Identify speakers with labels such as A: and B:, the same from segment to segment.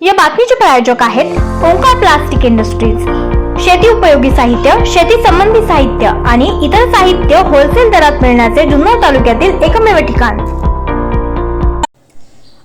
A: या बातमीचे प्रायोजक आहेत ओंकार प्लास्टिक इंडस्ट्रीज. शेती उपयोगी साहित्य शेती संबंधी साहित्य आणि इतर साहित्य होलसेल दरात मिळण्याचे जुन्नर तालुक्यातील एकमेव ठिकाण.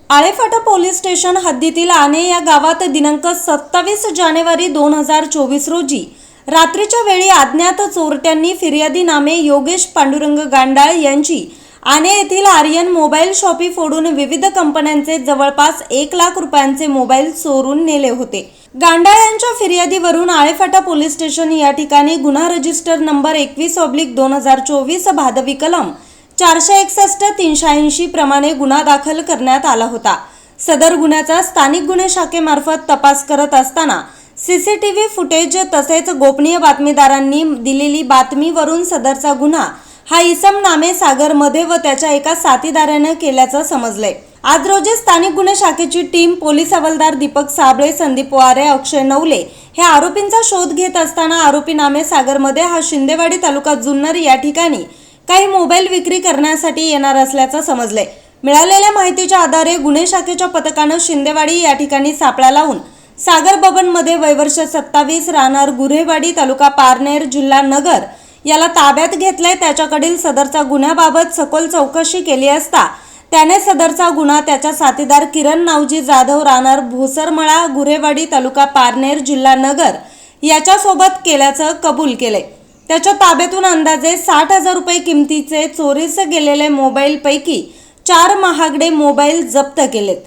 B: आळेफाटा पोलीस स्टेशन हद्दीतील आणे या गावात दिनांक सत्तावीस जानेवारी दोन हजार चोवीस रोजी रात्रीच्या वेळी अज्ञात चोरट्यांनी फिर्यादी नामे योगेश पांडुरंग गांडाळ यांची आणे येथील आर्यन मोबाईल शॉपी फोडून विविध कंपन्यांचे जवळपास एक लाख रुपयांचे मोबाईल चोरून नेले होते. गांडाळ यांच्या फिर्यादीवरून आळेफाटा पोलीस स्टेशन या ठिकाणी गुन्हा रजिस्टर नंबर एकवीस ऑब्लिक दोन हजार चोवीस भादवी कलम चारशे एकसष्ट तीनशे ऐंशी प्रमाणे गुन्हा दाखल करण्यात आला होता. सदर गुन्ह्याचा स्थानिक गुन्हे शाखेमार्फत तपास करत असताना सीसीटीव्ही फुटेज तसेच गोपनीय बातमीदारांनी दिलेली बातमीवरून सदरचा गुन्हा हा इसम नामे सागरमध्ये व त्याच्या एका साथीदारानं केल्याचं समजलंय. आज रोजी स्थानिक गुन्हे शाखेची टीम पोलीस हवालदार दीपक साबळे संदीप वारे अक्षय नवले हे आरोपींचा शोध घेत असताना आरोपी नामे सागरमध्ये हा शिंदेवाडी तालुका जुन्नर या ठिकाणी काही मोबाईल विक्री करण्यासाठी येणार असल्याचं समजलंय. मिळालेल्या माहितीच्या आधारे गुन्हे शाखेच्या पथकानं शिंदेवाडी या ठिकाणी सापळा लावून सागर बबनमध्ये वयवर्ष सत्तावीस राहणार गुरेवाडी तालुका पारनेर जिल्हा नगर याला ताब्यात घेतलंय. त्याच्याकडील सदरचा गुन्ह्याबाबत सखोल चौकशी केली असता त्याने सदरचा गुन्हा त्याच्या साथीदार किरण नावजी जाधव राहणार भोसरमळा गुरेवाडी तालुका पारनेर जिल्हा नगर याच्यासोबत केल्याचं कबूल केले त्याच्या ताब्यातून अंदाजे साठ हजार रुपये किमतीचे चोरीस गेलेले मोबाईलपैकी चार महागडे मोबाईल जप्त केलेत.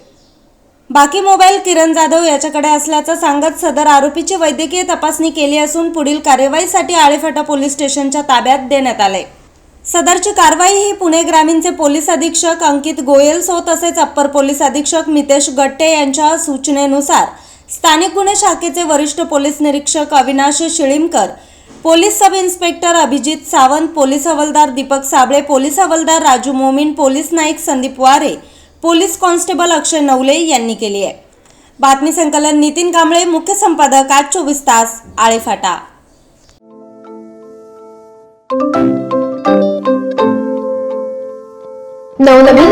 B: बाकी मोबाईल किरण जाधव याच्याकडे असल्याचं सांगत सदर आरोपीची वैद्यकीय तपासणी केली असून पुढील कार्यवाहीसाठी आळेफाटा पोलीस स्टेशनच्या ताब्यात देण्यात आले सदरची कारवाई ही पुणे ग्रामीणचे पोलीस अधीक्षक अंकित गोयल सो तसेच अप्पर पोलीस अधीक्षक मितेश गट्टे यांच्या सूचनेनुसार स्थानिक गुन्हे शाखेचे वरिष्ठ पोलीस निरीक्षक Avinash Shilimkar police sub inspector Abhijit Sawant police हवालदार दीपक साबळे पोलीस हवालदार Raju Momin police Naik Sandeep Ware police constable अक्षय नवले यांनी केली आहे. बातमी संकलन नितीन कांबळे मुख्य संपादक आज चोवीस तास आळेफाटा.